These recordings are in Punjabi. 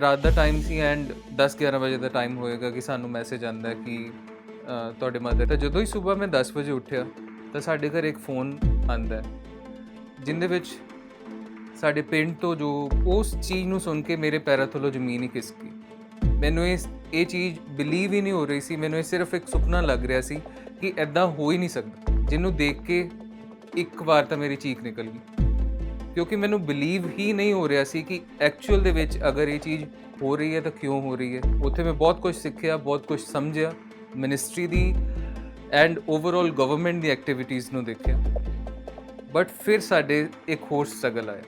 ਰਾਤ ਦਾ ਟਾਈਮ ਸੀ ਐਂਡ 10-11 ਵਜੇ ਦਾ ਟਾਈਮ ਹੋਏਗਾ ਕਿ ਸਾਨੂੰ ਮੈਸੇਜ ਆਂਦਾ ਕਿ ਅ, ਤੁਹਾਡੇ ਮਦਰ ਤਾਂ ਜਦੋਂ ਹੀ ਸਵੇਰ ਮੈਂ 10 ਵਜੇ ਉੱਠਿਆ ਤਾਂ ਸਾਡੇ ਘਰ ਇੱਕ ਫੋਨ ਆਂਦਾ ਹੈ ਜਿੰਦੇ ਵਿੱਚ ਸਾਡੇ ਪਿੰਡ ਤੋਂ ਜੋ ਉਸ ਚੀਜ਼ ਨੂੰ ਸੁਣ ਕੇ ਮੇਰੇ ਪੈਰਾਂ ਥੱਲੋਂ ਜ਼ਮੀਨ ਹੀ ਖਿਸਕੀ। ਮੈਨੂੰ ਇਸ ਇਹ ਚੀਜ਼ ਬਿਲੀਵ ਹੀ ਨਹੀਂ ਹੋ ਰਹੀ ਸੀ ਮੈਨੂੰ ਇਹ ਸਿਰਫ ਇੱਕ ਸੁਪਨਾ ਲੱਗ ਰਿਹਾ ਸੀ ਕਿ ਐਦਾਂ ਹੋ ਹੀ ਨਹੀਂ ਸਕਦਾ। ਜਿਹਨੂੰ ਦੇਖ ਕੇ ਇੱਕ ਵਾਰ ਤਾਂ ਮੇਰੀ ਚੀਖ ਨਿਕਲ ਗਈ। ਕਿਉਂਕਿ ਮੈਨੂੰ ਬਿਲੀਵ ਹੀ ਨਹੀਂ ਹੋ ਰਿਹਾ ਸੀ ਕਿ ਐਕਚੁਅਲ ਦੇ ਵਿੱਚ ਅਗਰ ਇਹ ਚੀਜ਼ ਹੋ ਰਹੀ ਹੈ ਤਾਂ ਕਿਉਂ ਹੋ ਰਹੀ ਹੈ। ਉੱਥੇ ਮੈਂ ਬਹੁਤ ਕੁਝ ਸਿੱਖਿਆ, ਬਹੁਤ ਕੁਝ ਸਮਝਿਆ ਮਿਨਿਸਟਰੀ ਦੀ ਐਂਡ ਓਵਰਆਲ ਗਵਰਨਮੈਂਟ ਦੀ ਐਕਟੀਵਿਟੀਜ਼ ਨੂੰ ਦੇਖਿਆ। ਬਟ ਫਿਰ ਸਾਡੇ ਇੱਕ ਹੋਰ ਸਟਰਗਲ ਆਇਆ।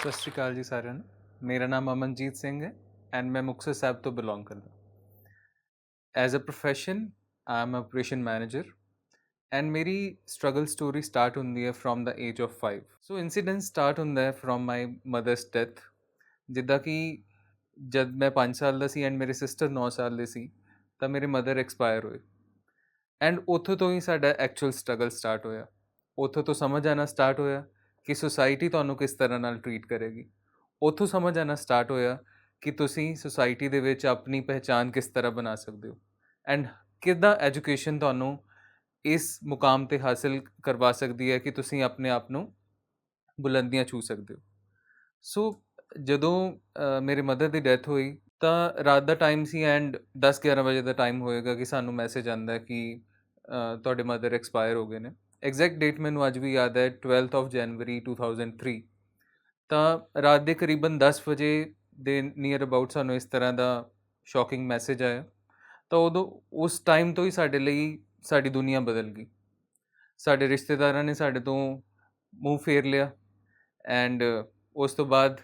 ਸਤਿ ਸ਼੍ਰੀ ਅਕਾਲ ਜੀ ਸਾਰਿਆਂ ਨੂੰ। ਮੇਰਾ ਨਾਮ ਅਮਨਜੀਤ ਸਿੰਘ ਹੈ ਐਂਡ ਮੈਂ ਮੁਕਤਸਰ ਸਾਹਿਬ ਤੋਂ ਬਿਲੋਂਗ ਕਰਦਾ। As a profession I am operation manager and ਮੇਰੀ ਸਟਰਗਲ ਸਟੋਰੀ ਸਟਾਰਟ ਹੁੰਦੀ ਹੈ from the age of 5 so incident start ਹੁੰਦਾ ਹੈ ਫਰੋਮ ਮਾਈ ਮਦਰਸ ਡੈਥ ਜਿੱਦਾਂ ਕਿ ਜਦ ਮੈਂ 5 ਸਾਲ ਦਾ ਸੀ ਐਂਡ ਮੇਰੇ ਸਿਸਟਰ 9 ਸਾਲ ਦੇ ਸੀ ਤਾਂ ਮੇਰੇ ਮਦਰ ਐਕਸਪਾਇਰ ਹੋਏ ਐਂਡ ਉੱਥੋਂ ਤੋਂ ਹੀ ਸਾਡਾ ਐਕਚੁਅਲ ਸਟਰਗਲ ਸਟਾਰਟ ਹੋਇਆ ਉੱਥੋਂ ਤੋਂ ਸਮਝ ਆਣਾ ਸਟਾਰਟ ਹੋਇਆ ਕਿ ਸੁਸਾਇਟੀ ਤੁਹਾਨੂੰ ਕਿਸ ਤਰ੍ਹਾਂ ਨਾਲ ਟਰੀਟ ਕਰੇਗੀ ਉੱਥੋਂ ਸਮਝ ਆਣਾ ਸਟਾਰਟ ਹੋਇਆ ਕਿ ਤੁਸੀਂ ਸੁਸਾਇਟੀ ਦੇ ਵਿੱਚ ਆਪਣੀ ਪਹਿਚਾਨ ਕਿਸ ਤਰ੍ਹਾਂ ਬਣਾ ਸਕਦੇ ਹੋ ਐਂਡ ਕਿੱਦਾਂ ਐਜੂਕੇਸ਼ਨ ਤੁਹਾਨੂੰ ਇਸ ਮੁਕਾਮ ਤੇ ਹਾਸਿਲ ਕਰਵਾ ਸਕਦੀ ਹੈ ਕਿ ਤੁਸੀਂ ਆਪਣੇ ਆਪ ਨੂੰ ਬੁਲੰਦੀਆਂ ਛੂ ਸਕਦੇ ਹੋ। ਸੋ ਜਦੋਂ ਮੇਰੇ ਮਦਰ ਦੀ ਡੈਥ ਹੋਈ, ਤਾਂ ਰਾਤ ਦਾ ਟਾਈਮ ਸੀ ਐਂਡ 10-11 ਵਜੇ ਦਾ ਟਾਈਮ ਹੋਏਗਾ ਕਿ ਸਾਨੂੰ ਮੈਸੇਜ ਆਂਦਾ ਕਿ ਤੁਹਾਡੇ ਮਦਰ ਐਕਸਪਾਇਰ ਹੋ ਗਏ ਨੇ। ਐਗਜ਼ੈਕਟ ਡੇਟ ਮੈਨੂੰ ਅੱਜ ਵੀ ਯਾਦ ਹੈ 12th ਆਫ ਜਨਵਰੀ 2003 ਤਾਂ ਰਾਤ ਦੇ ਕਰੀਬਨ 10 ਵਜੇ ਦੇ ਨੀਅਰ ਅਬਾਊਟ ਸਾਨੂੰ ਇਸ ਤਰ੍ਹਾਂ ਦਾ ਸ਼ੌਕਿੰਗ ਮੈਸੇਜ ਆਇਆ। ਤਾਂ ਉਦੋਂ ਉਸ ਟਾਈਮ ਤੋਂ ਹੀ ਸਾਡੇ ਲਈ ਸਾਡੀ ਦੁਨੀਆ ਬਦਲ ਗਈ। ਸਾਡੇ ਰਿਸ਼ਤੇਦਾਰਾਂ ਨੇ ਸਾਡੇ ਤੋਂ ਮੂੰਹ ਫੇਰ ਲਿਆ ਐਂਡ ਉਸ ਤੋਂ ਬਾਅਦ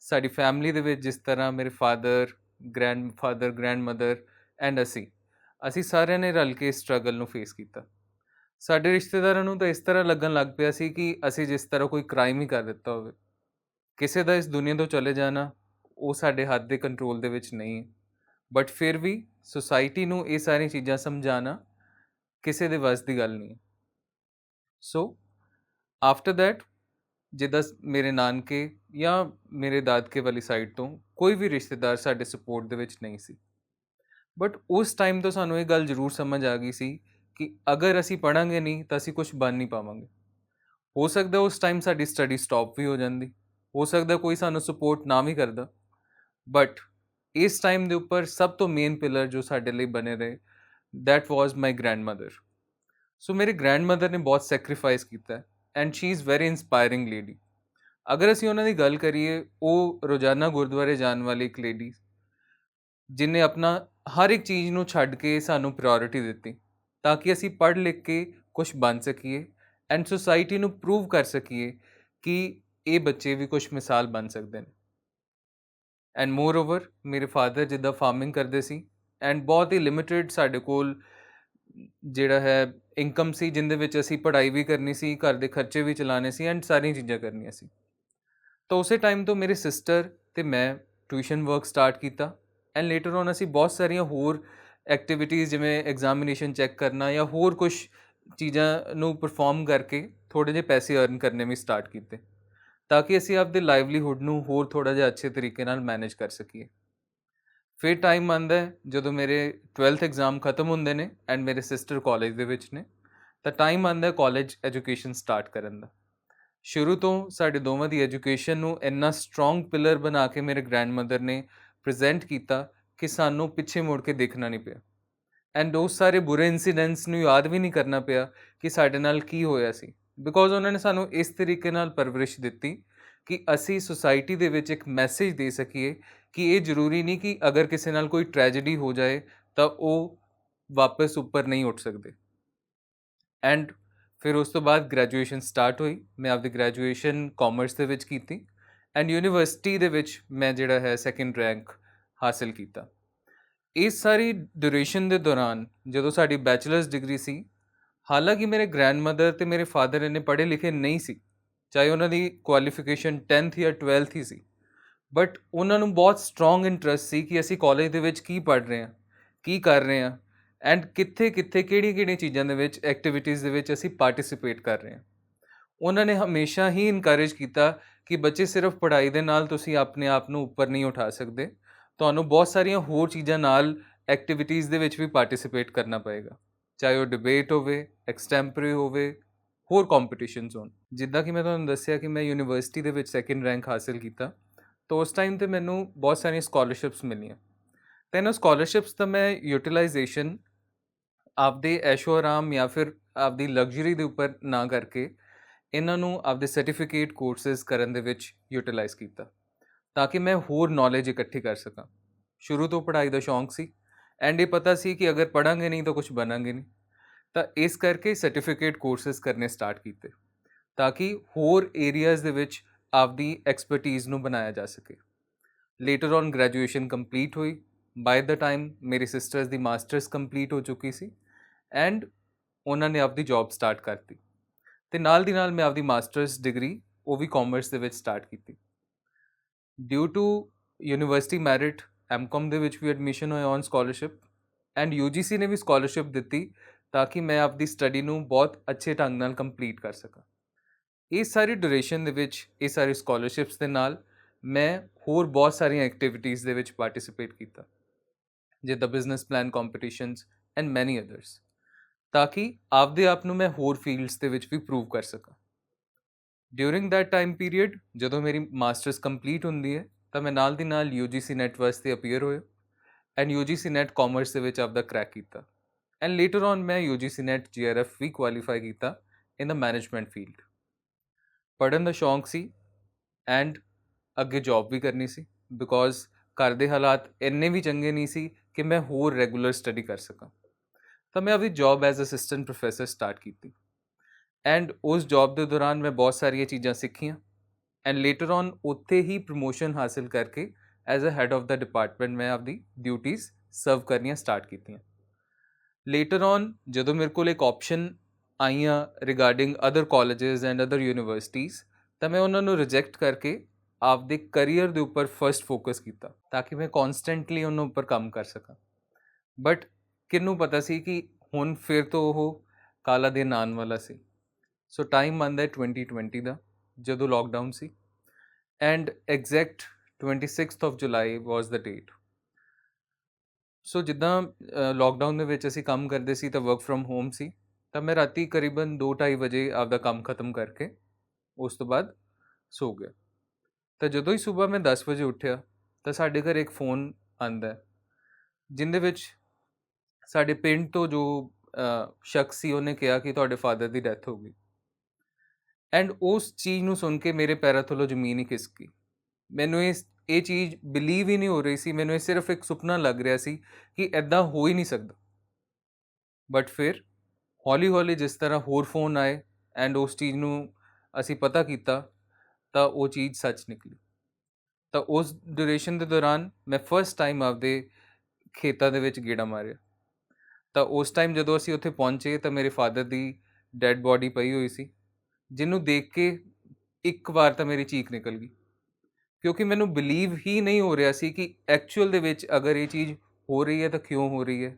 ਸਾਡੀ ਫੈਮਿਲੀ ਦੇ ਵਿੱਚ ਜਿਸ ਤਰ੍ਹਾਂ ਮੇਰੇ ਫਾਦਰ ਗ੍ਰੈਂਡਫਾਦਰ ਗ੍ਰੈਂਡਮਦਰ ਐਂਡ ਅਸੀਂ ਅਸੀਂ ਸਾਰਿਆਂ ਨੇ ਰਲ ਕੇ ਸਟਰਗਲ ਨੂੰ ਫੇਸ ਕੀਤਾ। ਸਾਡੇ ਰਿਸ਼ਤੇਦਾਰਾਂ ਨੂੰ ਤਾਂ ਇਸ ਤਰ੍ਹਾਂ ਲੱਗਣ ਲੱਗ ਪਿਆ ਸੀ ਕਿ ਅਸੀਂ ਜਿਸ ਤਰ੍ਹਾਂ ਕੋਈ ਕ੍ਰਾਈਮ ਹੀ ਕਰ ਦਿੱਤਾ ਹੋਵੇ। ਕਿਸੇ ਦਾ ਇਸ ਦੁਨੀਆ ਤੋਂ ਚਲੇ ਜਾਣਾ ਉਹ ਸਾਡੇ ਹੱਥ ਦੇ ਕੰਟਰੋਲ ਦੇ ਵਿੱਚ ਨਹੀਂ ਹੈ। ਬਟ ਫਿਰ ਵੀ ਸੁਸਾਇਟੀ ਨੂੰ ਇਹ ਸਾਰੀਆਂ ਚੀਜ਼ਾਂ ਸਮਝਾਣਾ ਕਿਸੇ ਦੇ ਵੱਸ ਦੀ ਗੱਲ ਨਹੀਂ ਹੈ। ਸੋ ਆਫਟਰ ਦੈਟ ਜਿੱਦਾਂ ਮੇਰੇ ਨਾਨਕੇ ਜਾਂ ਮੇਰੇ ਦਾਦਕੇ ਵਾਲੀ ਸਾਈਡ ਤੋਂ ਕੋਈ ਵੀ ਰਿਸ਼ਤੇਦਾਰ ਸਾਡੇ ਸਪੋਰਟ ਦੇ ਵਿੱਚ ਨਹੀਂ ਸੀ। ਬਟ ਉਸ ਟਾਈਮ ਤੋਂ ਸਾਨੂੰ ਇਹ ਗੱਲ ਜ਼ਰੂਰ ਸਮਝ ਆ ਗਈ ਸੀ ਕਿ ਅਗਰ ਅਸੀਂ ਪੜਾਂਗੇ ਨਹੀਂ ਤਾਂ ਅਸੀਂ ਕੁਝ ਬਣ ਨਹੀਂ ਪਾਵਾਂਗੇ। ਹੋ ਸਕਦਾ ਉਸ ਟਾਈਮ ਸਾਡੀ ਸਟੱਡੀ ਸਟਾਪ ਵੀ ਹੋ ਜਾਂਦੀ, ਹੋ ਸਕਦਾ ਕੋਈ ਸਾਨੂੰ ਸਪੋਰਟ ਨਾ ਵੀ ਕਰਦਾ। ਬਟ ਇਸ ਟਾਈਮ ਦੇ ਉੱਪਰ ਸਭ ਤੋਂ ਮੇਨ ਪਿਲਰ ਜੋ ਸਾਡੇ ਲਈ ਬਣੇ ਰਹੇ that was my grandmother. ਸੋ ਮੇਰੇ grandmother ਨੇ ਬਹੁਤ ਸੈਕਰੀਫਾਈਸ ਕੀਤਾ and she is very inspiring lady ਅਗਰ ਅਸੀਂ ਉਹਨਾਂ ਦੀ ਗੱਲ ਕਰੀਏ ਉਹ ਰੋਜ਼ਾਨਾ ਗੁਰਦੁਆਰੇ ਜਾਣ ਵਾਲੀ ਇੱਕ ਲੇਡੀ ਜਿਨੇ ਆਪਣਾ ਹਰ ਇੱਕ ਚੀਜ਼ ਨੂੰ ਛੱਡ ਕੇ ਸਾਨੂੰ ਪ੍ਰਾਇੋਰਟੀ ਦਿੱਤੀ ਤਾਂ ਕਿ ਅਸੀਂ ਪੜ੍ਹ ਲਿਖ ਕੇ ਕੁਝ ਬਣ ਸਕੀਏ ਐਂਡ ਸੋਸਾਇਟੀ ਨੂੰ ਪ੍ਰੂਵ ਕਰ ਸਕੀਏ ਕਿ ਇਹ ਬੱਚੇ ਵੀ ਕੁਝ ਮਿਸਾਲ ਬਣ ਸਕਦੇ ਨੇ ਐਂਡ ਮੋਰ ਓਵਰ ਮੇਰੇ ਫਾਦਰ ਜਿੱਦਾਂ ਫਾਰਮਿੰਗ ਕਰਦੇ ਸੀ ਐਂਡ ਬਹੁਤ ਹੀ ਲਿਮਿਟਿਡ ਸਾਡੇ ਕੋਲ ਜਿਹੜਾ ਹੈ ਇਨਕਮ ਸੀ ਜਿੰਦੇ ਵਿੱਚ ਅਸੀਂ ਪੜ੍ਹਾਈ ਵੀ ਕਰਨੀ ਸੀ, ਘਰ ਦੇ ਖਰਚੇ ਵੀ ਚਲਾਣੇ ਸੀ ਐਂਡ ਸਾਰੀਆਂ ਚੀਜ਼ਾਂ ਕਰਨੀਆਂ ਸੀ। ਤਾਂ ਉਸੇ ਟਾਈਮ ਤੋਂ ਮੇਰੇ ਸਿਸਟਰ ਤੇ ਮੈਂ ਟਿਊਸ਼ਨ ਵਰਕ ਸਟਾਰਟ ਕੀਤਾ ਐਂਡ ਲੇਟਰ ਔਨ ਅਸੀਂ ਬਹੁਤ ਸਾਰੀਆਂ ਹੋਰ ਐਕਟੀਵਿਟੀਜ਼ ਜਿਵੇਂ ਐਗਜ਼ਾਮੀਨੇਸ਼ਨ ਚੈੱਕ ਕਰਨਾ ਜਾਂ ਹੋਰ ਕੁਝ ਚੀਜ਼ਾਂ ਨੂੰ ਪਰਫਾਰਮ ਕਰਕੇ ਥੋੜੇ ਜਿਹੇ ਪੈਸੇ ਅਰਨ ਕਰਨੇ ਵੀ ਸਟਾਰਟ ਕੀਤੇ ਤਾਂ ਕਿ ਅਸੀਂ ਆਪਦੇ ਲਾਈਵਲੀਹੁੱਡ ਨੂੰ ਹੋਰ ਥੋੜਾ ਜਿਹਾ ਅੱਛੇ ਤਰੀਕੇ ਨਾਲ ਮੈਨੇਜ ਕਰ ਸਕੀਏ। ਫਿਰ ਟਾਈਮ ਆਉਂਦਾ ਜਦੋਂ ਮੇਰੇ 12th ਐਗਜ਼ਾਮ ਖਤਮ ਹੁੰਦੇ ਨੇ ਐਂਡ ਮੇਰੇ ਸਿਸਟਰ ਕਾਲਜ ਦੇ ਵਿੱਚ ਨੇ, ਤਾਂ ਟਾਈਮ ਆਉਂਦਾ ਹੈ ਕਾਲਜ ਐਜੂਕੇਸ਼ਨ ਸਟਾਰਟ ਕਰਨ ਦਾ। ਸ਼ੁਰੂ ਤੋਂ ਸਾਡੇ ਦੋਵਾਂ ਦੀ ਐਜੂਕੇਸ਼ਨ ਨੂੰ ਇੰਨਾ ਸਟਰੋਂਗ ਪਿਲਰ ਬਣਾ ਕੇ ਮੇਰੇ ਗ੍ਰੈਂਡਮਦਰ ਨੇ ਪ੍ਰੈਜ਼ੈਂਟ ਕੀਤਾ ਕਿ ਸਾਨੂੰ ਪਿੱਛੇ ਮੁੜ ਕੇ ਦੇਖਣਾ ਨਹੀਂ ਪਿਆ। ਐਂਡ ਉਹ ਸਾਰੇ ਬੁਰੇ ਇਨਸੀਡੈਂਟਸ ਨੂੰ ਯਾਦ ਵੀ ਨਹੀਂ ਕਰਨਾ ਪਿਆ ਕਿ ਸਾਡੇ ਨਾਲ ਕੀ ਹੋਇਆ ਸੀ। ਬਿਕੋਜ਼ ਉਹਨਾਂ ਨੇ ਸਾਨੂੰ ਇਸ ਤਰੀਕੇ ਨਾਲ ਪਰਵਰਿਸ਼ ਦਿੱਤੀ ਕਿ ਅਸੀਂ ਸੁਸਾਇਟੀ ਦੇ ਵਿੱਚ ਇੱਕ ਮੈਸੇਜ ਦੇ ਸਕੀਏ ਕਿ ਇਹ ਜ਼ਰੂਰੀ ਨਹੀਂ ਕਿ ਅਗਰ ਕਿਸੇ ਨਾਲ ਕੋਈ ਟ੍ਰੈਜੇਡੀ ਹੋ ਜਾਏ, ਤਾਂ ਉਹ ਵਾਪਸ ਉੱਪਰ ਨਹੀਂ ਉੱਠ ਸਕਦੇ। ਐਂਡ ਫਿਰ ਉਸ ਤੋਂ ਬਾਅਦ ਗ੍ਰੈਜੂਏਸ਼ਨ ਸਟਾਰਟ ਹੋਈ। ਮੈਂ ਆਪਦੀ ਗ੍ਰੈਜੂਏਸ਼ਨ ਕਾਮਰਸ ਦੇ ਵਿੱਚ ਕੀਤੀ ਐਂਡ ਯੂਨੀਵਰਸਿਟੀ ਦੇ ਵਿੱਚ ਮੈਂ ਜਿਹੜਾ ਹੈ ਸੈਕੰਡ ਰੈਂਕ ਹਾਸਲ ਕੀਤਾ। ਇਸ ਸਾਰੀ ਡਿਊਰੇਸ਼ਨ ਦੇ ਦੌਰਾਨ ਜਦੋਂ ਸਾਡੀ ਬੈਚਲਰਸ ਡਿਗਰੀ ਸੀ, ਹਾਲਾਂਕਿ ਮੇਰੇ ਗ੍ਰੈਂਡਮਦਰ ਤੇ ਮੇਰੇ ਫਾਦਰ ਇਹਨੇ ਪੜ੍ਹੇ ਲਿਖੇ ਨਹੀਂ ਸੀ, ਚਾਹੇ ਉਹਨਾਂ ਦੀ ਕੁਆਲੀਫਿਕੇਸ਼ਨ 10th ਜਾਂ 12th ਹੀ ਸੀ ਬਟ ਉਹਨਾਂ ਨੂੰ ਬਹੁਤ ਸਟਰੋਂਗ ਇੰਟਰਸਟ ਸੀ ਕਿ ਅਸੀਂ ਕਾਲਜ ਦੇ ਵਿੱਚ ਕੀ ਪੜ੍ਹ ਰਹੇ ਹਾਂ, ਕੀ ਕਰ ਰਹੇ ਹਾਂ ਐਂਡ ਕਿੱਥੇ ਕਿੱਥੇ, ਕਿਹੜੀਆਂ ਕਿਹੜੀਆਂ ਚੀਜ਼ਾਂ ਦੇ ਵਿੱਚ ਐਕਟੀਵਿਟੀਜ਼ ਦੇ ਵਿੱਚ ਅਸੀਂ ਪਾਰਟਿਸਿਪੇਟ ਕਰ ਰਹੇ ਹਾਂ। ਉਹਨਾਂ ਨੇ ਹਮੇਸ਼ਾ ਹੀ ਇਨਕਰੇਜ ਕੀਤਾ ਕਿ ਬੱਚੇ ਸਿਰਫ ਪੜ੍ਹਾਈ ਦੇ ਨਾਲ ਤੁਸੀਂ ਆਪਣੇ ਆਪ ਨੂੰ ਉੱਪਰ ਨਹੀਂ ਉਠਾ ਸਕਦੇ। ਤੁਹਾਨੂੰ ਬਹੁਤ ਸਾਰੀਆਂ ਹੋਰ ਚੀਜ਼ਾਂ ਨਾਲ ਐਕਟੀਵਿਟੀਜ਼ ਦੇ ਵਿੱਚ ਵੀ ਪਾਰਟਿਸਿਪੇਟ ਕਰਨਾ ਪਏਗਾ। ਚਾਹੇ ਉਹ ਡਿਬੇਟ ਹੋਵੇ ਐਕਸਟੈਂਪਰੀ ਹੋਵੇ, ਹੋਰ ਕੰਪੀਟੀਸ਼ਨਸ ਹੋਣ। ਜਿੱਦਾਂ ਕਿ ਮੈਂ ਤੁਹਾਨੂੰ ਦੱਸਿਆ ਕਿ ਮੈਂ ਯੂਨੀਵਰਸਿਟੀ ਦੇ ਵਿੱਚ ਸੈਕੰਡ ਰੈਂਕ ਹਾਸਲ ਕੀਤਾ। ਤਾਂ ਉਸ ਟਾਈਮ ਤੇ ਮੈਨੂੰ ਬਹੁਤ ਸਾਰੀਆਂ ਸਕਾਲਰਸ਼ਿਪਸ ਮਿਲੀਆਂ। ਤੇ ਇਹਨਾਂ ਸਕਾਲਰਸ਼ਿਪਸ ਦਾ ਮੈਂ ਯੂਟਿਲਾਈਜੇਸ਼ਨ ਆਪਦੇ ਐਸ਼ੋ ਆਰਾਮ ਜਾਂ ਫਿਰ ਆਪਦੀ ਲਗਜ਼ਰੀ ਦੇ ਉੱਪਰ ਨਾ ਕਰਕੇ ਇਹਨਾਂ ਨੂੰ ਆਪਦੇ ਸਰਟੀਫਿਕੇਟ ਕੋਰਸਸ ਕਰਨ ਦੇ ਵਿੱਚ ਯੂਟਿਲਾਈਜ਼ ਕੀਤਾ ਤਾਂ ਕਿ ਮੈਂ ਹੋਰ ਨੌਲੇਜ ਇਕੱਠੀ ਕਰ ਸਕਾਂ। ਸ਼ੁਰੂ ਤੋਂ ਪੜ੍ਹਾਈ ਦਾ ਸ਼ੌਂਕ ਸੀ ਐਂਡ ਇਹ ਪਤਾ ਸੀ ਕਿ ਅਗਰ ਪੜਾਂਗੇ ਨਹੀਂ ਤਾਂ ਕੁਝ ਬਣਾਂਗੇ ਨਹੀਂ। ਤਾਂ ਇਸ ਕਰਕੇ ਸਰਟੀਫਿਕੇਟ ਕੋਰਸਸ ਕਰਨੇ ਸਟਾਰਟ ਕੀਤੇ ਤਾਂ ਕਿ ਹੋਰ ਏਰੀਆਜ਼ ਦੇ ਵਿੱਚ ਆਪਦੀ ਐਕਸਪਰਟੀਜ਼ ਨੂੰ ਬਣਾਇਆ ਜਾ ਸਕੇ। ਲੇਟਰ ਔਨ ਗ੍ਰੈਜੂਏਸ਼ਨ ਕੰਪਲੀਟ ਹੋਈ। ਬਾਈ ਦਾ ਟਾਈਮ ਮੇਰੀ ਸਿਸਟਰਸ ਦੀ ਮਾਸਟਰਸ ਕੰਪਲੀਟ ਹੋ ਚੁੱਕੀ ਸੀ ਐਂਡ ਉਹਨਾਂ ਨੇ ਆਪਦੀ ਜੌਬ ਸਟਾਰਟ ਕਰਤੀ। ਤੇ ਨਾਲ ਦੀ ਨਾਲ ਮੈਂ ਆਪਦੀ ਮਾਸਟਰਸ ਡਿਗਰੀ ਉਹ ਵੀ ਕਾਮਰਸ ਦੇ ਵਿੱਚ ਸਟਾਰਟ ਕੀਤੀ। Due to university merit MCom ਦੇ ਵਿੱਚ ਵੀ ਐਡਮਿਸ਼ਨ ਹੋਇਆ ਔਨ ਸਕਾਲਰਸ਼ਿਪ ਐਂਡ ਯੂਜੀਸੀ ਨੇ ਵੀ ਸਕਾਲਰਸ਼ਿਪ ਦਿੱਤੀ ਤਾਂ ਕਿ ਮੈਂ ਆਪਦੀ ਸਟੱਡੀ ਨੂੰ ਬਹੁਤ ਅੱਛੇ ਢੰਗ ਨਾਲ ਕੰਪਲੀਟ ਕਰ ਸਕਾਂ। ਇਹ ਸਾਰੀ ਡਿਊਰੇਸ਼ਨ ਦੇ ਵਿੱਚ, ਇਹ ਸਾਰੀ ਸਕਾਲਰਸ਼ਿਪਸ ਦੇ ਨਾਲ ਮੈਂ ਹੋਰ ਬਹੁਤ ਸਾਰੀਆਂ ਐਕਟੀਵਿਟੀਜ਼ ਦੇ ਵਿੱਚ ਪਾਰਟਿਸਿਪੇਟ ਕੀਤਾ। ਜਿੱਦਾਂ business plan competitions and many others ਤਾਂ ਕਿ ਆਪਦੇ ਆਪ ਨੂੰ ਮੈਂ ਹੋਰ ਫੀਲਡਸ ਦੇ ਵਿੱਚ ਵੀ ਪ੍ਰੂਵ ਕਰ ਸਕਾਂ। ਡਿਊਰਿੰਗ ਦੈਟ ਟਾਈਮ ਪੀਰੀਅਡ ਜਦੋਂ ਮੇਰੀ ਮਾਸਟਰਸ ਕੰਪਲੀਟ ਹੁੰਦੀ ਹੈ, ਤਾਂ ਮੈਂ ਨਾਲ ਦੀ ਨਾਲ UGC ਨੈਟ ਵਾਸਤੇ ਅਪੀਅਰ ਹੋਇਆ ਐਂਡ UGC ਨੈਟ ਕਾਮਰਸ ਦੇ ਵਿੱਚ ਆਪਦਾ ਕ੍ਰੈਕ ਕੀਤਾ। ਐਂਡ ਲੇਟਰ ਔਨ ਮੈਂ UGC ਨੈਟ GRF ਵੀ ਕੁਆਲੀਫਾਈ ਕੀਤਾ ਇਨ ਦਾ ਮੈਨੇਜਮੈਂਟ ਫੀਲਡ ਪੜ੍ਹਨ ਦਾ ਸ਼ੌਂਕ ਸੀ ਐਂਡ ਅੱਗੇ ਜੌਬ ਵੀ ਕਰਨੀ ਸੀ ਬਿਕੋਜ਼ ਘਰ ਦੇ ਹਾਲਾਤ ਇੰਨੇ ਵੀ ਚੰਗੇ ਨਹੀਂ ਸੀ ਕਿ ਮੈਂ ਹੋਰ ਰੈਗੂਲਰ ਸਟੱਡੀ ਕਰ ਸਕਾਂ। ਤਾਂ ਮੈਂ ਆਪਣੀ job as assistant professor start ਕੀਤੀ ਐਂਡ ਉਸ ਜੌਬ ਦੇ ਦੌਰਾਨ ਮੈਂ ਬਹੁਤ ਸਾਰੀਆਂ ਚੀਜ਼ਾਂ ਸਿੱਖੀਆਂ ਐਂਡ ਲੇਟਰ ਔਨ ਉੱਥੇ ਹੀ ਪ੍ਰੋਮੋਸ਼ਨ ਹਾਸਲ ਕਰਕੇ as a head of the department ਮੈਂ ਆਪਦੀ ਡਿਊਟੀਆਂ ਸਰਵ ਕਰਨੀਆਂ ਸਟਾਰਟ ਕੀਤੀਆਂ। ਲੇਟਰ ਔਨ ਜਦੋਂ ਮੇਰੇ ਕੋਲ ਇੱਕ ਆਪਸ਼ਨ ਆਈਆਂ regarding other colleges and other universities ਤਾਂ ਮੈਂ ਉਹਨਾਂ ਨੂੰ ਰਿਜੈਕਟ ਕਰਕੇ ਆਪਦੇ ਕੈਰੀਅਰ ਦੇ ਉੱਪਰ ਫਰਸਟ ਫੋਕਸ ਕੀਤਾ, ਤਾਂ ਕਿ ਮੈਂ ਕਨਸਟੈਂਟਲੀ ਉਹਨਾਂ ਉੱਪਰ ਕੰਮ ਕਰ ਸਕਾਂ। ਬਟ ਕਿੰਨੂੰ ਪਤਾ ਸੀ ਕਿ ਹੁਣ ਫਿਰ ਤੋਂ ਉਹ ਕਾਲਾ ਦੇ ਨਾਨ ਵਾਲਾ ਸੀ। ਸੋ ਟਾਈਮ ਆਂਦਾ 2020 ਦਾ, ਜਦੋਂ lockdown C. And exact 26th of July was the date so ਜਿੱਦਾਂ ਲੋਕਡਾਊਨ ਦੇ ਵਿੱਚ ਅਸੀਂ ਕੰਮ ਕਰਦੇ ਸੀ ਤਾਂ ਵਰਕ ਫਰਮ ਹੋਮ ਸੀ। ਤਾਂ ਮੈਂ ਰਾਤੀ ਕਰੀਬਨ 2:30 ਵਜੇ ਆਪਦਾ ਕੰਮ ਖਤਮ ਕਰਕੇ ਉਸ ਤੋਂ ਬਾਅਦ ਸੋ ਗਿਆ। ਤਾਂ ਜਦੋਂ ਹੀ ਸਵੇਰ ਮੈਂ 10 ਵਜੇ ਉੱਠਿਆ, ਤਾਂ ਸਾਡੇ ਘਰ ਇੱਕ ਫੋਨ ਆਂਦਾ ਜਿੰਦੇ ਵਿੱਚ ਸਾਡੇ ਪਿੰਡ ਤੋਂ ਜੋ ਸ਼ਖਸ ਸੀ, ਉਹਨੇ ਕਿਹਾ ਕਿ ਤੁਹਾਡੇ ਫਾਦਰ ਦੀ ਡੈਥ ਹੋ ਗਈ। ਐਂਡ ਉਸ ਚੀਜ਼ ਨੂੰ ਸੁਣ ਕੇ ਮੇਰੇ ਪੈਰਾਂ ਥੱਲੋਂ ਜ਼ਮੀਨ ਹੀ ਖਿਸਕ ਗਈ। ਮੈਨੂੰ ਇਸ, ਇਹ ਚੀਜ਼ ਬਿਲੀਵ ਹੀ ਨਹੀਂ ਹੋ ਰਹੀ ਸੀ, ਮੈਨੂੰ ਇਹ ਸਿਰਫ ਇੱਕ ਸੁਪਨਾ ਲੱਗ ਰਿਹਾ ਸੀ ਕਿ ਐਦਾਂ ਹੋ ਹੀ ਨਹੀਂ ਸਕਦਾ। ਬਟ ਫਿਰ ਹੌਲੀ ਹੌਲੀ ਜਿਸ ਤਰ੍ਹਾਂ ਹੋਰ ਫੋਨ ਆਏ ਐਂਡ ਉਸ ਚੀਜ਼ ਨੂੰ ਅਸੀਂ ਪਤਾ ਕੀਤਾ, ਤਾਂ ਉਹ ਚੀਜ਼ ਸੱਚ ਨਿਕਲੀ। ਤਾਂ ਉਸ ਡਿਊਰੇਸ਼ਨ ਦੇ ਦੌਰਾਨ ਮੈਂ ਫਰਸਟ ਟਾਈਮ ਆਪਦੇ ਖੇਤਾਂ ਦੇ ਵਿੱਚ ਗੇੜਾ ਮਾਰਿਆ। ਤਾਂ ਉਸ ਟਾਈਮ ਜਦੋਂ ਅਸੀਂ ਉੱਥੇ ਪਹੁੰਚੇ, ਤਾਂ ਮੇਰੇ ਫਾਦਰ ਦੀ ਡੈੱਡ ਬਾਡੀ ਪਈ ਹੋਈ ਸੀ, ਜਿਹਨੂੰ ਦੇਖ ਕੇ ਇੱਕ ਵਾਰ ਤਾਂ ਮੇਰੀ ਚੀਕ ਨਿਕਲ ਗਈ। ਕਿਉਂਕਿ ਮੈਨੂੰ ਬਿਲੀਵ ਹੀ ਨਹੀਂ ਹੋ ਰਿਹਾ ਸੀ ਕਿ ਐਕਚੁਅਲ ਦੇ ਵਿੱਚ ਅਗਰ ਇਹ ਚੀਜ਼ ਹੋ ਰਹੀ ਹੈ ਤਾਂ ਕਿਉਂ ਹੋ ਰਹੀ ਹੈ?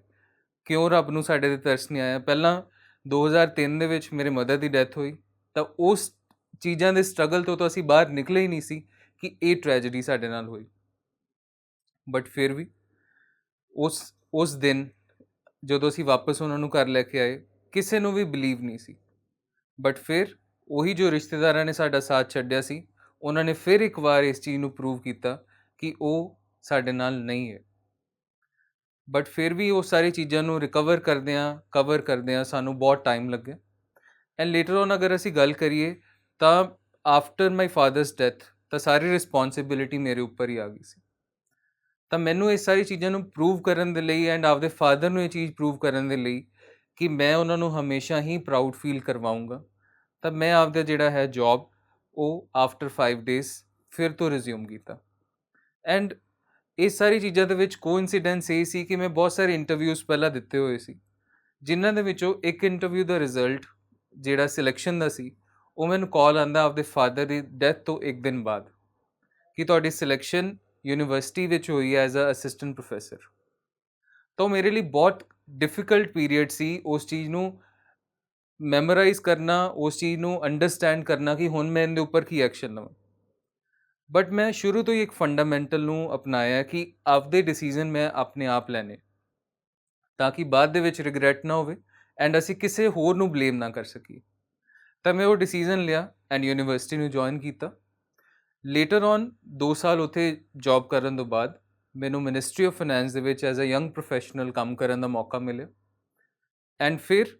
ਕਿਉਂ ਰੱਬ ਨੂੰ ਸਾਡੇ ਤੇ ਤਰਸ ਨਹੀਂ ਆਇਆ? ਪਹਿਲਾਂ 2003 ਦੇ ਵਿੱਚ ਮੇਰੇ ਮਦਰ ਦੀ ਡੈਥ ਹੋਈ, ਤਾਂ ਉਸ ਚੀਜ਼ਾਂ ਦੇ ਸਟਰਗਲ ਤੋਂ ਤਾਂ ਅਸੀਂ ਬਾਹਰ ਨਿਕਲੇ ਹੀ ਨਹੀਂ ਸੀ ਕਿ ਇਹ ਟ੍ਰੈਜੇਡੀ ਸਾਡੇ ਨਾਲ ਹੋਈ। ਬਟ ਫਿਰ ਵੀ ਉਸ ਉਸ ਦਿਨ ਜਦੋਂ ਅਸੀਂ ਵਾਪਸ ਉਹਨਾਂ ਨੂੰ ਘਰ ਲੈ ਕੇ ਆਏ, ਕਿਸੇ ਨੂੰ ਵੀ ਬਲੀਵ ਨਹੀਂ ਸੀ। ਬਟ ਫਿਰ ਉਹੀ ਜੋ ਰਿਸ਼ਤੇਦਾਰਾਂ ਨੇ ਸਾਡਾ ਸਾਥ ਛੱਡਿਆ ਸੀ, ਉਹਨਾਂ ਨੇ ਫਿਰ ਇੱਕ ਵਾਰ ਇਸ ਚੀਜ਼ ਨੂੰ ਪ੍ਰੂਵ ਕੀਤਾ ਕਿ ਉਹ ਸਾਡੇ ਨਾਲ ਨਹੀਂ ਹੈ। ਬਟ ਫਿਰ ਵੀ ਉਹ ਸਾਰੀ ਚੀਜ਼ਾਂ ਨੂੰ ਰਿਕਵਰ ਕਰਦਿਆਂ ਕਵਰ ਕਰਦਿਆਂ ਸਾਨੂੰ ਬਹੁਤ ਟਾਈਮ ਲੱਗਿਆ ਐਂਡ ਲੇਟਰ ਔਨ ਅਗਰ ਅਸੀਂ ਗੱਲ ਕਰੀਏ, ਤਾਂ ਆਫਟਰ ਮਾਈ ਫਾਦਰਸ ਡੈਥ ਤਾਂ ਸਾਰੀ ਰਿਸਪੌਂਸਿਬਿਲਿਟੀ ਮੇਰੇ ਉੱਪਰ ਹੀ ਆ ਗਈ ਸੀ। ਤਾਂ ਮੈਨੂੰ ਇਹ ਸਾਰੀ ਚੀਜ਼ਾਂ ਨੂੰ ਪ੍ਰੂਵ ਕਰਨ ਦੇ ਲਈ ਐਂਡ ਆਪਦੇ ਫਾਦਰ ਨੂੰ ਇਹ ਚੀਜ਼ ਪ੍ਰੂਵ ਕਰਨ ਦੇ ਲਈ ਕਿ ਮੈਂ ਉਹਨਾਂ ਨੂੰ ਹਮੇਸ਼ਾ ਹੀ ਪ੍ਰਾਊਡ ਫੀਲ ਕਰਵਾਉਂਗਾ। ਤਾਂ ਮੈਂ ਆਪਦਾ ਜਿਹੜਾ ਹੈ ਜੌਬ ਉਹ ਆਫਟਰ 5 ਡੇਜ਼ ਫਿਰ ਤੋਂ ਰਿਜ਼ਿਊਮ ਕੀਤਾ। ਐਂਡ ਇਹ ਸਾਰੀ ਚੀਜ਼ਾਂ ਦੇ ਵਿੱਚ ਕੋਇਨਸੀਡੈਂਸ ਇਹ ਸੀ ਕਿ ਮੈਂ ਬਹੁਤ ਸਾਰੇ ਇੰਟਰਵਿਊਜ਼ ਪਹਿਲਾਂ ਦਿੱਤੇ ਹੋਏ ਸੀ। ਜਿਨ੍ਹਾਂ ਦੇ ਵਿੱਚੋਂ ਇੱਕ ਇੰਟਰਵਿਊ ਦਾ ਰਿਜ਼ਲਟ ਜਿਹੜਾ ਸਿਲੈਕਸ਼ਨ ਦਾ ਸੀ, ਉਹ ਮੈਨੂੰ ਕਾਲ ਆਂਦਾ ਆਪਦੇ ਫਾਦਰ ਦੀ ਡੈਥ ਤੋਂ ਇੱਕ ਦਿਨ ਬਾਅਦ ਕਿ ਤੁਹਾਡੀ ਸਿਲੈਕਸ਼ਨ ਯੂਨੀਵਰਸਿਟੀ ਵਿੱਚ ਹੋਈ ਐਜ਼ ਅ ਅਸਿਸਟੈਂਟ ਪ੍ਰੋਫੈਸਰ ਤਾਂ ਮੇਰੇ ਲਈ ਬਹੁਤ ਡਿਫਿਕਲਟ ਪੀਰੀਅਡ ਸੀ ਉਸ ਚੀਜ਼ ਨੂੰ ਮੈਮੋਰਾਈਜ਼ ਕਰਨਾ, ਉਸ ਚੀਜ਼ ਨੂੰ ਅੰਡਰਸਟੈਂਡ ਕਰਨਾ ਕਿ ਹੁਣ ਮੈਂ ਇਹਦੇ ਉੱਪਰ ਕੀ ਐਕਸ਼ਨ ਲਵਾਂ। ਬਟ ਮੈਂ ਸ਼ੁਰੂ ਤੋਂ ਹੀ ਇੱਕ ਫੰਡਾਮੈਂਟਲ ਨੂੰ ਅਪਣਾਇਆ ਕਿ ਆਪਦੇ ਡਿਸੀਜਨ ਮੈਂ ਆਪਣੇ ਆਪ ਲੈਣੇ ਤਾਂ ਕਿ ਬਾਅਦ ਦੇ ਵਿੱਚ ਰਿਗਰੈਟ ਨਾ ਹੋਵੇ ਐਂਡ ਅਸੀਂ ਕਿਸੇ ਹੋਰ ਨੂੰ ਬਲੇਮ ਨਾ ਕਰ ਸਕੀਏ ਤਾਂ ਮੈਂ ਉਹ ਡਿਸੀਜਨ ਲਿਆ ਐਂਡ ਯੂਨੀਵਰਸਿਟੀ ਨੂੰ ਜੁਆਇਨ ਕੀਤਾ ਲੇਟਰ ਔਨ 2 ਸਾਲ ਉੱਥੇ ਜੌਬ ਕਰਨ ਤੋਂ ਬਾਅਦ ਮੈਨੂੰ ਮਿਨਿਸਟਰੀ ਆਫ ਫਾਈਨੈਂਸ ਦੇ ਵਿੱਚ ਐਜ਼ ਅ ਯੰਗ ਪ੍ਰੋਫੈਸ਼ਨਲ ਕੰਮ ਕਰਨ ਦਾ ਮੌਕਾ ਮਿਲਿਆ ਐਂਡ ਫਿਰ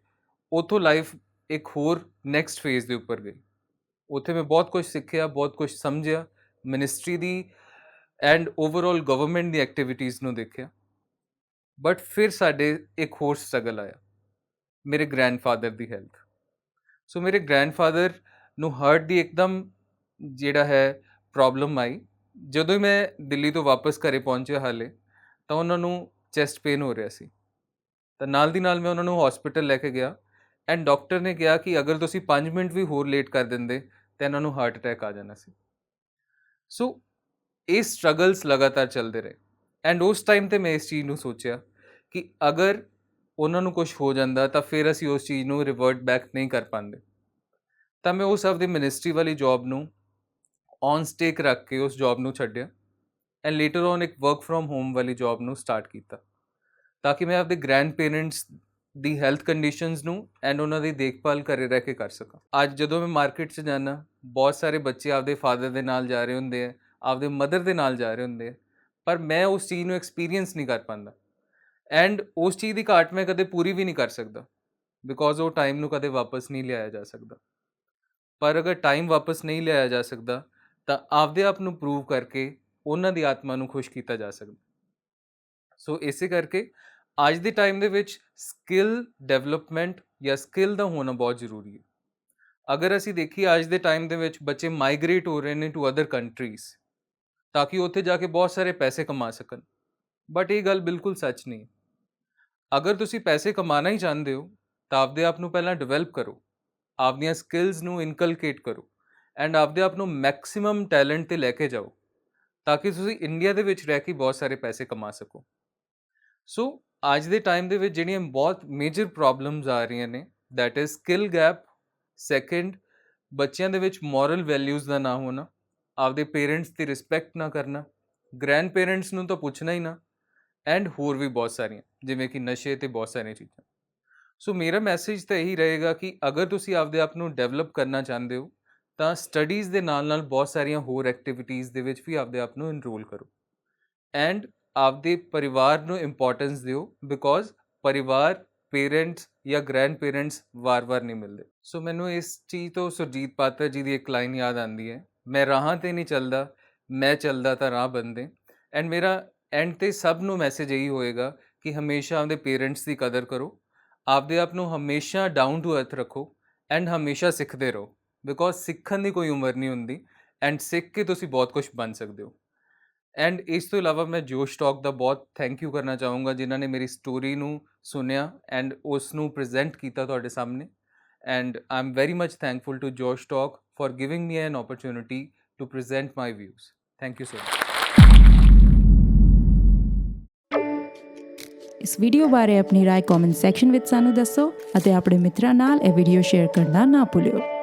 ਉਥੋਂ ਲਾਈਫ ਇੱਕ ਹੋਰ ਨੈਕਸਟ ਫੇਜ਼ ਦੇ ਉੱਪਰ ਗਈ ਉੱਥੇ ਮੈਂ ਬਹੁਤ ਕੁਝ ਸਿੱਖਿਆ ਬਹੁਤ ਕੁਝ ਸਮਝਿਆ ਮਿਨਿਸਟਰੀ ਦੀ ਐਂਡ ਓਵਰਆਲ ਗਵਰਨਮੈਂਟ ਦੀ ਐਕਟੀਵਿਟੀਜ਼ ਨੂੰ ਦੇਖਿਆ। ਬਟ ਫਿਰ ਸਾਡੇ ਇੱਕ ਹੋਰ ਸਟਰਗਲ ਆਇਆ, ਮੇਰੇ ਗ੍ਰੈਂਡਫਾਦਰ ਦੀ ਹੈਲਥ। ਸੋ ਮੇਰੇ ਗ੍ਰੈਂਡਫਾਦਰ ਨੂੰ ਹਾਰਟ ਦੀ ਇੱਕਦਮ ਜਿਹੜਾ ਹੈ ਪ੍ਰੋਬਲਮ ਆਈ। ਜਦੋਂ ਹੀ ਮੈਂ ਦਿੱਲੀ ਤੋਂ ਵਾਪਸ ਘਰੇ ਪਹੁੰਚਿਆ ਹਾਲੇ, ਤਾਂ ਉਹਨਾਂ ਨੂੰ ਚੈਸਟ ਪੇਨ ਹੋ ਰਿਹਾ ਸੀ। ਤਾਂ ਨਾਲ ਦੀ ਨਾਲ ਮੈਂ ਉਹਨਾਂ ਨੂੰ ਹਸਪੀਟਲ ਲੈ ਕੇ ਗਿਆ ਐਂਡ ਡਾਕਟਰ ਨੇ ਕਿਹਾ ਕਿ ਅਗਰ ਤੁਸੀਂ 5 ਮਿੰਟ ਵੀ ਹੋਰ ਲੇਟ ਕਰ ਦਿੰਦੇ, ਤਾਂ ਇਹਨਾਂ ਨੂੰ ਹਾਰਟ ਅਟੈਕ ਆ ਜਾਣਾ ਸੀ। ਸੋ ਇਹ ਸਟਰਗਲਸ ਲਗਾਤਾਰ ਚੱਲਦੇ ਰਹੇ। ਐਂਡ ਉਸ ਟਾਈਮ ਤੇ ਮੈਂ ਇਸ ਚੀਜ਼ ਨੂੰ ਸੋਚਿਆ ਕਿ ਅਗਰ ਉਹਨਾਂ ਨੂੰ ਕੁਝ ਹੋ ਜਾਂਦਾ ਤਾਂ ਫਿਰ ਅਸੀਂ ਉਸ ਚੀਜ਼ ਨੂੰ ਰਿਵਰਟ ਬੈਕ ਨਹੀਂ ਕਰ ਪਾਉਂਦੇ। ਤਾਂ ਮੈਂ ਉਸ ਆਪਦੀ ਮਿਨਿਸਟਰੀ ਵਾਲੀ ਜੌਬ ਨੂੰ ਔਨ ਸਟੇਕ ਰੱਖ ਕੇ ਉਸ ਜੌਬ ਨੂੰ ਛੱਡਿਆ ਐਂਡ ਲੇਟਰ ਔਨ ਇੱਕ ਵਰਕ ਫਰੋਮ ਹੋਮ ਵਾਲੀ ਜੌਬ ਨੂੰ ਸਟਾਰਟ ਕੀਤਾ। ਤਾਂ ਕਿ ਮੈਂ ਆਪਦੇ ਗ੍ਰੈਂਡ ਪੇਰੈਂਟਸ ਦੀ ਹੈਲਥ ਕੰਡੀਸ਼ਨਸ ਨੂੰ ਐਂਡ ਉਹਨਾਂ ਦੀ ਦੇਖਭਾਲ ਘਰੇ ਰਹਿ ਕੇ ਕਰ ਸਕਾਂ। ਅੱਜ ਜਦੋਂ ਮੈਂ ਮਾਰਕੀਟ 'ਚ ਜਾਂਦਾ, ਬਹੁਤ ਸਾਰੇ ਬੱਚੇ ਆਪਦੇ ਫਾਦਰ ਦੇ ਨਾਲ ਜਾ ਰਹੇ ਹੁੰਦੇ ਆ, ਆਪਦੇ ਮਦਰ ਦੇ ਨਾਲ ਜਾ ਰਹੇ ਹੁੰਦੇ ਆ, ਪਰ ਮੈਂ ਉਸ ਚੀਜ਼ ਨੂੰ ਐਕਸਪੀਰੀਅੰਸ ਨਹੀਂ ਕਰ ਪਾਉਂਦਾ ਐਂਡ ਉਸ ਚੀਜ਼ ਦੀ ਘਾਟ ਮੈਂ ਕਦੇ ਪੂਰੀ ਵੀ ਨਹੀਂ ਕਰ ਸਕਦਾ ਬਿਕੋਜ਼ ਉਹ ਟਾਈਮ ਨੂੰ ਕਦੇ ਵਾਪਸ ਨਹੀਂ ਲਿਆਇਆ ਜਾ ਸਕਦਾ। ਪਰ ਅਗਰ ਟਾਈਮ ਵਾਪਸ ਨਹੀਂ ਲਿਆਇਆ ਜਾ ਸਕਦਾ, ਤਾਂ ਆਪਦੇ ਆਪ ਨੂੰ ਪ੍ਰੂਵ ਕਰਕੇ ਉਹਨਾਂ ਦੀ ਆਤਮਾ ਨੂੰ ਖੁਸ਼ ਕੀਤਾ ਜਾ ਸਕਦਾ। ਸੋ ਇਸੇ ਕਰਕੇ ਅੱਜ ਦੇ ਟਾਈਮ ਦੇ ਵਿੱਚ ਸਕਿੱਲ ਡਿਵੈਲਪਮੈਂਟ ਜਾਂ ਸਕਿੱਲ ਦਾ ਹੋਣਾ ਬਹੁਤ ਜ਼ਰੂਰੀ ਹੈ। ਅਗਰ ਅਸੀਂ ਦੇਖੀਏ ਅੱਜ ਦੇ ਟਾਈਮ ਦੇ ਵਿੱਚ ਬੱਚੇ ਮਾਈਗ੍ਰੇਟ ਹੋ ਰਹੇ ਨੇ ਟੂ ਅਦਰ ਕੰਟਰੀਜ਼ ਤਾਂ ਕਿ ਉੱਥੇ ਜਾ ਕੇ ਬਹੁਤ ਸਾਰੇ ਪੈਸੇ ਕਮਾ ਸਕਣ। ਬਟ ਇਹ ਗੱਲ ਬਿਲਕੁਲ ਸੱਚ ਨਹੀਂ। ਅਗਰ ਤੁਸੀਂ ਪੈਸੇ ਕਮਾਣਾ ਹੀ ਚਾਹੁੰਦੇ ਹੋ ਤਾਂ ਆਪਦੇ ਆਪ ਨੂੰ ਪਹਿਲਾਂ ਡਿਵੈਲਪ ਕਰੋ। ਆਪਦੀਆਂ ਸਕਿੱਲਸ ਨੂੰ ਇਨਕਲਕੇਟ ਕਰੋ ਐਂਡ ਆਪਦੇ ਆਪ ਨੂੰ ਮੈਕਸਿਮਮ ਟੈਲੈਂਟ ਤੇ ਲੈ ਕੇ ਜਾਓ ਤਾਂ ਕਿ ਤੁਸੀਂ ਇੰਡੀਆ ਦੇ ਵਿੱਚ ਰਹਿ ਕੇ ਬਹੁਤ ਸਾਰੇ ਪੈਸੇ ਕਮਾ ਸਕੋ। ਸੋ ਅੱਜ ਦੇ ਟਾਈਮ ਦੇ ਵਿੱਚ ਜਿਹੜੀਆਂ ਬਹੁਤ ਮੇਜਰ ਪ੍ਰੋਬਲਮਸ ਆ ਰਹੀਆਂ ਨੇ that is skill gap second ਬੱਚਿਆਂ ਦੇ ਵਿੱਚ ਮੋਰਲ ਵੈਲਿਊਜ਼ ਦਾ ਨਾ ਹੋਣਾ, ਆਪਦੇ ਪੇਰੈਂਟਸ ਦੀ ਰਿਸਪੈਕਟ ਨਾ ਕਰਨਾ ਗ੍ਰੈਂਡ ਪੇਰੈਂਟਸ ਨੂੰ ਤਾਂ ਪੁੱਛਣਾ ਹੀ ਨਾ ਐਂਡ ਹੋਰ ਵੀ ਬਹੁਤ ਸਾਰੀਆਂ, ਜਿਵੇਂ ਕਿ ਨਸ਼ੇ ਤੇ ਬਹੁਤ ਸਾਰੀਆਂ ਚੀਜ਼ਾਂ। ਸੋ ਮੇਰਾ ਮੈਸੇਜ ਤਾਂ ਇਹੀ ਰਹੇਗਾ ਕਿ ਅਗਰ ਤੁਸੀਂ ਆਪਦੇ ਆਪ ਨੂੰ ਡਿਵੈਲਪ ਕਰਨਾ ਚਾਹੁੰਦੇ ਹੋ, ਤਾਂ ਸਟੱਡੀਜ਼ ਦੇ ਨਾਲ ਨਾਲ ਬਹੁਤ ਸਾਰੀਆਂ ਹੋਰ ਐਕਟੀਵਿਟੀਜ਼ ਦੇ ਵਿੱਚ ਵੀ ਆਪਦੇ ਆਪ ਨੂੰ ਇਨਰੋਲ ਕਰੋ। ਐਂਡ ਆਪਦੇ ਪਰਿਵਾਰ ਨੂੰ ਇੰਪੋਰਟੈਂਸ ਦਿਓ ਬਿਕੋਜ਼ ਪਰਿਵਾਰ ਪੇਰੈਂਟਸ ਜਾਂ ਗ੍ਰੈਂਡ ਪੇਰੈਂਟਸ ਵਾਰ-ਵਾਰ ਨਹੀਂ ਮਿਲਦੇ। ਸੋ ਮੈਨੂੰ ਇਸ ਚੀਜ਼ ਤੋਂ ਸੁਰਜੀਤ ਪਾਤਰ ਜੀ ਦੀ ਇੱਕ ਲਾਈਨ ਯਾਦ ਆਉਂਦੀ ਹੈ, ਮੈਂ ਰਾਹਾਂ ਤੇ ਨਹੀਂ ਚੱਲਦਾ, ਮੈਂ ਚੱਲਦਾ ਤਾਂ ਰਾਹ ਬੰਦੇ। ਐਂਡ ਮੇਰਾ ਐਂਡ ਤੇ ਸਭ ਨੂੰ ਮੈਸੇਜ ਇਹੀ ਹੋਏਗਾ ਕਿ ਹਮੇਸ਼ਾ ਆਪਦੇ ਪੇਰੈਂਟਸ ਦੀ ਕਦਰ ਕਰੋ, ਆਪਦੇ ਆਪ ਨੂੰ ਹਮੇਸ਼ਾ ਡਾਊਨ ਟੂ ਅਰਥ ਰੱਖੋ ਐਂਡ ਹਮੇਸ਼ਾ ਸਿੱਖਦੇ ਰਹੋ। ਬਿਕੋਜ਼ ਸਿੱਖਣ ਦੀ ਕੋਈ ਉਮਰ ਨਹੀਂ ਹੁੰਦੀ ਐਂਡ ਸਿੱਖ ਕੇ ਤੁਸੀਂ ਬਹੁਤ ਕੁਝ ਬਣ ਸਕਦੇ ਹੋ। ਐਂਡ ਇਸ ਤੋਂ ਇਲਾਵਾ ਮੈਂ ਜੋਸ਼ ਟਾਕ ਦਾ ਬਹੁਤ ਥੈਂਕ ਯੂ ਕਰਨਾ ਚਾਹੂੰਗਾ, ਜਿਨ੍ਹਾਂ ਨੇ ਮੇਰੀ ਸਟੋਰੀ ਨੂੰ ਸੁਨਿਆ ਐਂਡ ਉਸ ਨੂੰ ਪ੍ਰੈਜ਼ੈਂਟ ਕੀਤਾ ਤੁਹਾਡੇ ਸਾਹਮਣੇ and I am very much thankful to Josh Talk for giving me an opportunity to present my views. Thank you so much. ਇਸ ਵੀਡੀਓ ਬਾਰੇ ਆਪਣੀ رائے ਕਮੈਂਟ ਸੈਕਸ਼ਨ ਵਿੱਚ ਸਾਨੂੰ ਦੱਸੋ ਅਤੇ ਆਪਣੇ ਮਿੱਤਰਾਂ ਨਾਲ ਇਹ ਵੀਡੀਓ ਸ਼ੇਅਰ ਕਰਨਾ ਨਾ ਭੁੱਲਿਓ